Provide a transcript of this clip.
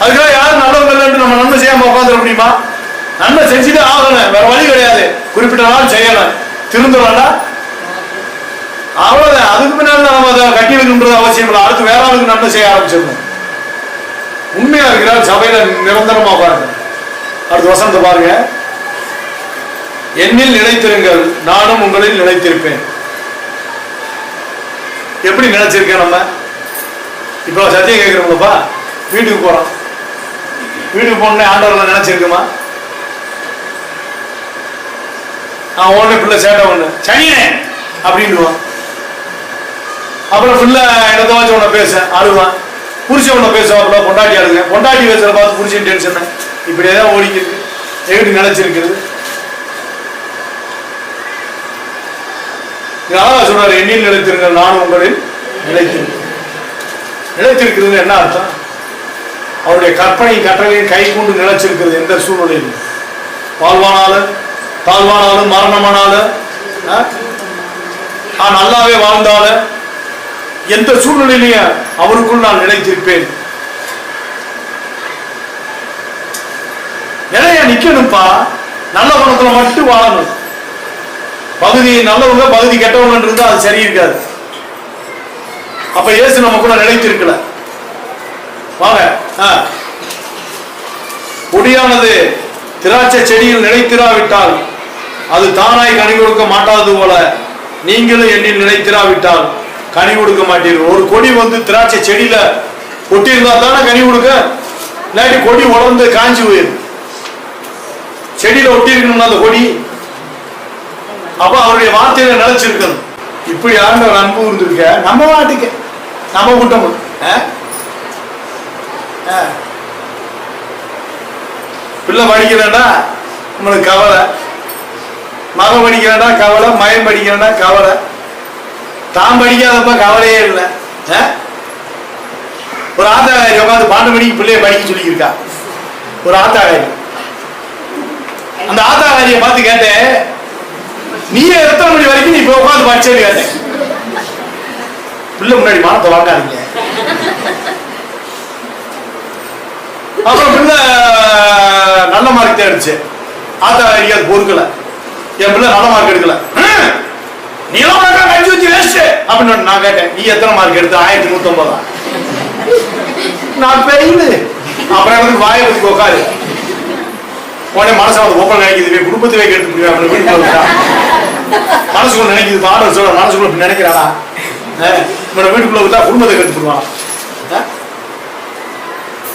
அதுக்காக யாரும் நல்லவங்க இல்லைன்னு நம்ம நன்மை செய்யாம உட்காந்துட முடியுமா? நன்மை செஞ்சுட்டு ஆகணும். வேற வழி கிடையாது. குறிப்பிட்ட நாள் செய்யணும். திருந்தலன்னா அவ்வளவுதான். அதுக்கு பின்னாடி நம்ம அதை கட்டி வைக்கணுன்றது அவசியம் இல்லை. அடுத்து வேற ஆளுக்கு நன்மை செய்ய ஆரம்பிச்சிடணும். உண்மையா இருக்கிறார் சபையில நிரந்தரமா பாருங்க அடுத்த வசந்த பாருங்க. என்னில் நிலைத்திருங்கள். நானும் உங்களில் நிலைத்திருப்பேன். எப்படி நினைச்சிருக்கேன் நம்ம? இப்போ சத்தியம் கேட்குறோம்லப்பா வீட்டுக்கு போகிறோம் வீட்டுக்கு போனே ஆண்டவர்கள் நினைச்சிருக்குமா? அவன் ஒண்ணு பிள்ளை சேட்டை ஒண்ணு. சனியனே அப்படின்னுவான் அப்புறம் பிள்ளை என்னதாச்சும் உன்னை பேச அழுவான் புரிச்ச உன்னை பேசுவாப்புல பொண்டாட்டி அழுங்க. பொண்டாட்டி பேசுற பார்த்து புரிச்சு டென்ஷன் இப்படியே தான் ஓடிக்கிறது எப்படி நினைச்சிருக்கிறது? அழகா சொன்னார் எண்ணில் நிலைத்திருங்கள் நானும் உங்களில் நிலைத்திருக்கிறேன். நிலைத்திருக்கிறது என்ன அர்த்தம்? அவருடைய கற்பனை கட்டளையை கை கொண்டு நிலைச்சிருக்கிறது எந்த சூழ்நிலையிலும். வாழ்வானாலும் தாழ்வானாலும் மரணமானாலும் நான் நல்லாவே வாழ்ந்தால எந்த சூழ்நிலையிலையும் அவருக்குள் நான் நிலைத்திருப்பேன். நிறைய நிக்கணும்ப்பா. நல்ல குணத்துல மட்டும் வாழணும். பகுதி நல்லவங்க பகுதி கெட்டவங்க இருந்தா அது சரி இருக்காது. அப்ப இயேசு நமக்குள்ள நிலைத்திருக்கல. வாங்க. ஆ. கொடியானது திராட்சை செடியில் நிலைத்திராவிட்டால் அது தானாய் கனி கொடுக்க மாட்டாதது போல நீங்களும் எண்ணில் நிலைத்திராவிட்டால் கனி கொடுக்க மாட்டீர்கள். ஒரு கொடி வந்து திராட்சை செடியில கொட்டியிருந்தா தானே கனி கொடுக்க? இல்லாட்டி கொடி உடந்து காஞ்சி போயிடும் செடியில ஒட்டியிருக்கணும்னா அந்த கொடி? அப்ப அவருடைய வார்த்தையில நிலைச்சிருக்கணும். இப்படி ஆண்டவர் அன்பு இருந்திருக்க நம்ம வாட்டுக்கு நம்ம கூட்டம். ஆ. பிள்ளை படிக்கிறேன்டா நம்மளுக்கு கவலை. மகன் படிக்கிறேன்டா கவலை மகன் படிக்கிறேன்டா கவலை. தான் படிக்காதப்ப கவலையே இல்லை. ஒரு ஆத்தாக்காரி உட்காந்து பாண்டு மணிக்கு பிள்ளைய படிக்க சொல்லியிருக்கா. ஒரு ஆத்தாக்காரி அந்த ஆத்தாக்காரியை பார்த்து கேட்டேன் நீயே எத்தனை மணி வரைக்கும் நீ இப்போ உட்காந்து படிச்சேன்னு கேட்டேன். பிள்ளை முன்னாடி மனத்தை வாங்காதீங்க அப்புறம் பிள்ளை நல்ல மார்க் தான் அடிச்சு ஆத்தா அது பொறுக்கல. என் பிள்ளை நல்ல மார்க் எடுக்கல. "ஹம், நீ எல்லாம் மார்க் அடிச்சு வச்சு வேஸ்ட் அப்படின்னு நான் கேட்டேன். நீ எத்தனை மார்க் எடுத்த? ஆயிரத்தி நூத்தம்பதா? நான் பெரியது அப்புறம் எனக்கு வாயை வச்சு உட்காரு உடனே மனசு அவன் ஓப்பன் நினைக்குது. குடும்பத்தை வைக்க எடுத்து அப்படின்னு வீட்டுக்கு மனசுக்குள்ள நினைக்குது. பாடல் சொல்ல மனசுக்குள்ள இப்படி நினைக்கிறானா? அஹ், இவனை வீட்டுக்குள்ள விட்டா குடும்பத்தை கெடுத்து போடுவான்